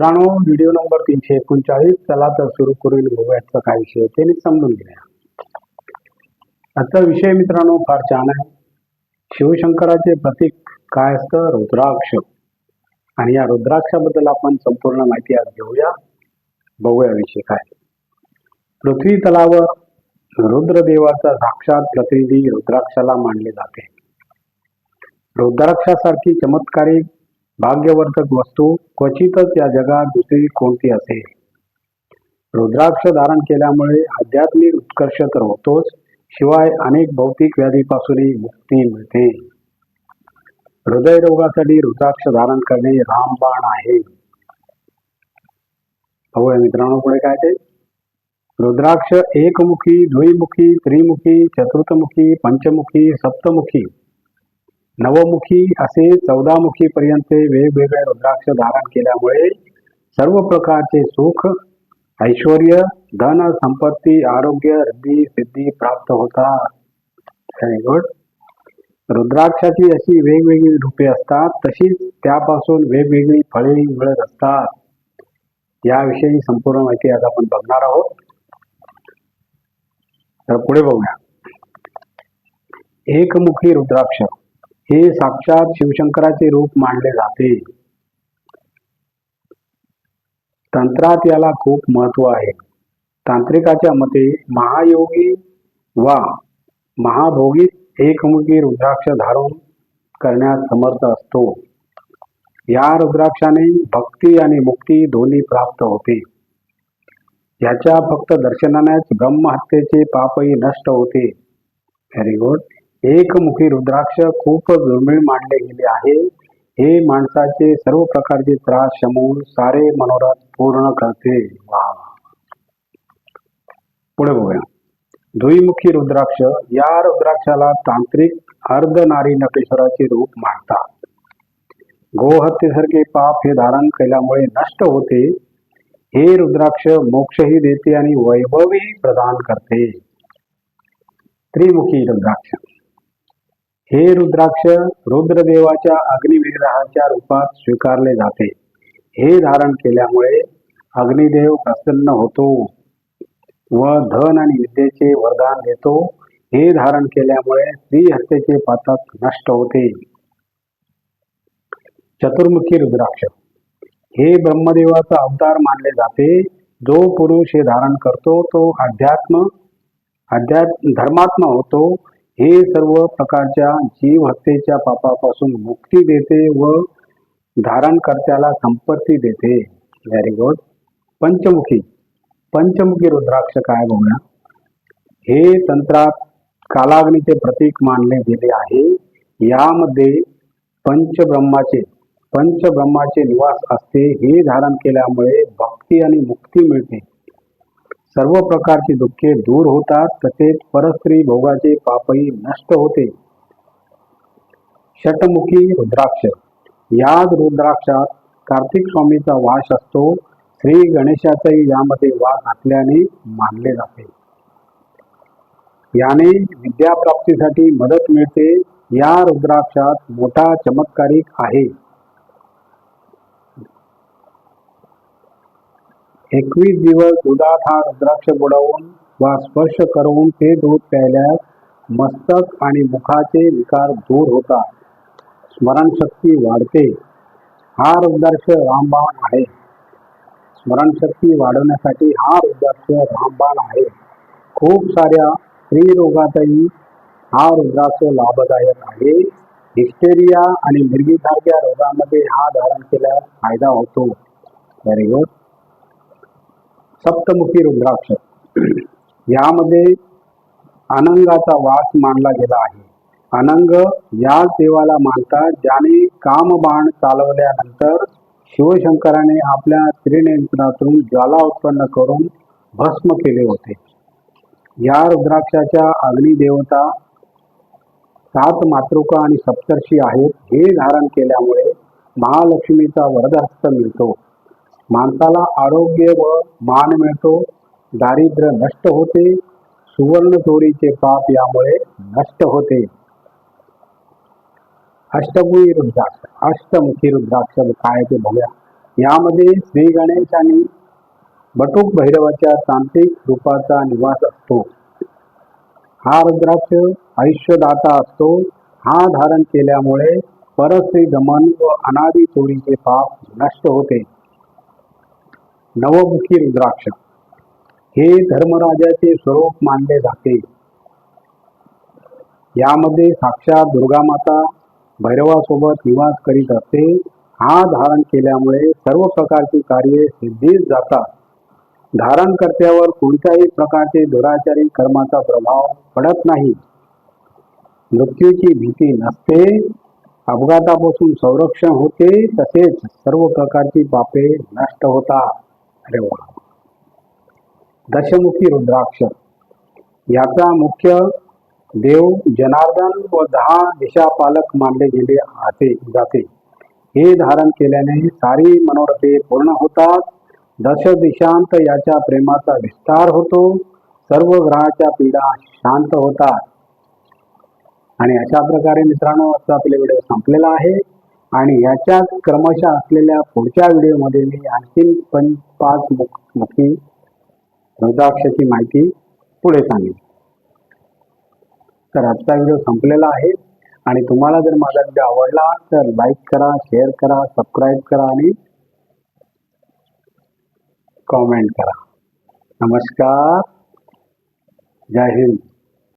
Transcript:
मित्रांनो video number तीनशे एकोणचाळीस. चला तर सुरू करून गोव्याचा काय विषय ते समजून घेऊया. आजचा विषय मित्रांनो फार छान आहे. शिवशंकराचे प्रतीक काय असतं? रुद्राक्ष. आणि या रुद्राक्षाबद्दल आपण संपूर्ण माहिती आज घेऊया. बघूया विषय काय. पृथ्वी तलावर रुद्रदेवाचा साक्षात प्रतिनिधी रुद्राक्षाला मानले जाते. रुद्राक्षासारखी चमत्कारिक भाग्यवर्धक वस्तू क्वचितच या जगात दुसरी कोणती असेल? रुद्राक्ष धारण केल्यामुळे आध्यात्मिक उत्कर्ष तर होतोच शिवाय अनेक भौतिक व्याधीपासूनही मुक्ती मिळते. हृदयरोगासाठी रुद्राक्ष धारण करणे रामबाण आहे. बघूया मित्रांनो पुढे काय ते. रुद्राक्ष एकमुखी द्विमुखी त्रिमुखी चतुर्थमुखी पंचमुखी सप्तमुखी नवमुखी असे चौदामुखी पर्यंत वेगवेगळे रुद्राक्ष धारण केल्यामुळे सर्व प्रकारचे सुख ऐश्वर धन संपत्ती आरोग्य रिद्धी सिद्धी प्राप्त होतात. व्हेरी गुड रुद्राक्षाची अशी वेगवेगळी रूपे असतात तशीच त्यापासून वेगवेगळी फळे मिळत असतात. याविषयी संपूर्ण माहिती आज आपण बघणार आहोत. तर पुढे बघूया. एकमुखी रुद्राक्ष. हे साक्षात शिवशंकराचे रूप मानले जाते. तंत्रात याला खूप महत्त्व आहे. तांत्रिकाच्या मते महायोगी वा महाभोगी एकमुखी रुद्राक्ष धारण करण्यास समर्थ असतो. या रुद्राक्षाने भक्ती आणि मुक्ती दोन्ही प्राप्त होते. याच्या फक्त दर्शनानेच ब्रह्महत्येचे पापही नष्ट होते. व्हेरी गुड एकमुखी रुद्राक्ष खूप दुर्मिळ मानले गेले आहे. हे माणसाचे सर्व प्रकारचे त्रास शमवून सारे मनोरथ पूर्ण करते. वा. पुढे बघूया. द्विमुखी रुद्राक्ष या रुद्राक्षाला तांत्रिक अर्धनारी नटेश्वराचे रूप मानतात. गोहत्येसारखे पाप हे धारण केल्यामुळे नष्ट होते. हे रुद्राक्ष मोक्षही देते आणि वैभवही प्रदान करते. त्रिमुखी रुद्राक्ष. हे रुद्राक्ष रुद्रदेवाच्या अग्निविग्रहाच्या रूपात स्वीकारले जाते. हे धारण केल्यामुळे अग्निदेव प्रसन्न होतो व धन आणि विद्येचे वरदान देतो. हे धारण केल्यामुळे स्त्री पातक नष्ट होते. चतुर्मुखी रुद्राक्ष. हे ब्रह्मदेवाचा अवतार मानले जाते. जो पुरुष हे धारण करतो तो अध्यात्म अध्यात्म धर्मात्मा होतो. हे सर्व प्रकारच्या जीव हत्येच्या पापापासून मुक्ती देते व धारणकर्त्याला संपत्ती देते. व्हेरी गुड पंचमुखी. पंचमुखी रुद्राक्ष काय बघूया हे तंत्रात कालाग्नीचे प्रतीक मानले गेले आहे. यामध्ये पंचब्रह्माचे पंचब्रह्माचे निवास असते. हे धारण केल्यामुळे भक्ती आणि मुक्ती मिळते. सर्व प्रकारची दुःखे दूर होतात तसेच परस्त्री भोगाचे पापही नष्ट होते. षटमुखी रुद्राक्ष. याच रुद्राक्षात कार्तिक स्वामीचा वास असतो. श्री गणेशाचाही यामध्ये वास असल्याने मानले जाते. याने विद्याप्राप्तीसाठी मदत मिळते. या रुद्राक्षात मोठा चमत्कारिक आहे. एकवीस दिवस दुधात हा रुद्राक्ष बुडवून वा स्पर्श करून ते दूध प्यायल्यास मस्तक आणि मुखाचे विकार दूर होतात. स्मरणशक्ती वाढते. हा रुद्राक्ष रामबाण आहे. स्मरणशक्ती वाढवण्यासाठी हा रुद्राक्ष रामबाण आहे. खूप साऱ्या स्त्रीरोगातही हा रुद्राक्ष लाभदायक आहे. हिस्टेरिया आणि मिरगीसारख्या रोगामध्ये हा धारण केल्यास फायदा होतो. व्हेरी गुड सप्तमुखी रुद्राक्ष. यामध्ये अनंगाचा वास मानला गेला आहे. अनंग या देवाला मानतात ज्याने कामबाण चालवल्यानंतर शिवशंकराने आपल्या त्रिनेत्रातून ज्वाला उत्पन्न करून भस्म केले होते. या रुद्राक्षाच्या अग्निदेवता सात मातृका आणि सप्तर्षी आहेत हे धारण केल्यामुळे महालक्ष्मीचा वरदहस्त मिळतो. माणसाला आरोग्य व मान मिळतो. दारिद्र्य नष्ट होते. सुवर्ण चोरीचे पाप यामुळे नष्ट होते. अष्टमुखी रुद्राक्ष अष्टमुखी रुद्राक्ष काय ते बघूया. यामध्ये श्री गणेश आणि बटुक भैरवाच्या तांत्रिक रूपाचा निवास असतो. हा रुद्राक्ष आयुष्यदाता असतो. हा धारण केल्यामुळे परस्त्री दमन व अनादी चोरीचे पाप नष्ट होते. नवमुखी रुद्राक्ष हे धर्मराजाचे स्वरूप मानले जाते. यामध्ये साक्षात दुर्गा माता भैरवासोबत निवास करीत असते. हा धारण केल्यामुळे सर्व प्रकारची कार्ये सिद्धीच जातात. धारण कोणत्याही प्रकारचे दुराचारी कर्माचा प्रभाव पडत नाही. मृत्यूची भीती नसते. अपघातापासून संरक्षण होते. तसेच सर्व प्रकारची पापे नष्ट होतात. अरे वा दशमुखी रुद्राक्ष. याचा मुख्य देव जनार्दन व दहा दिशापालक मानले गेले आते जाते. हे धारण केल्याने सारी मनोरथे पूर्ण होतात. दश दिशांत याच्या प्रेमाचा विस्तार होतो. सर्व ग्रहाच्या पीडा शांत होतात. आणि अशा प्रकारे मित्रांनो आजचा आपले व्हिडिओ संपलेला आहे. आणि याच्यात क्रमशः असलेल्या पुढच्या व्हिडिओमध्ये मी आणखीन पण पाच मुखी रुद्राक्षाची माहिती पुढे सांगेन. तर आजचा व्हिडिओ संपलेला आहे आणि तुम्हाला जर माझा व्हिडिओ आवडला तर लाईक करा शेअर करा सबस्क्राईब करा आणि कॉमेंट करा. नमस्कार. जय हिंद.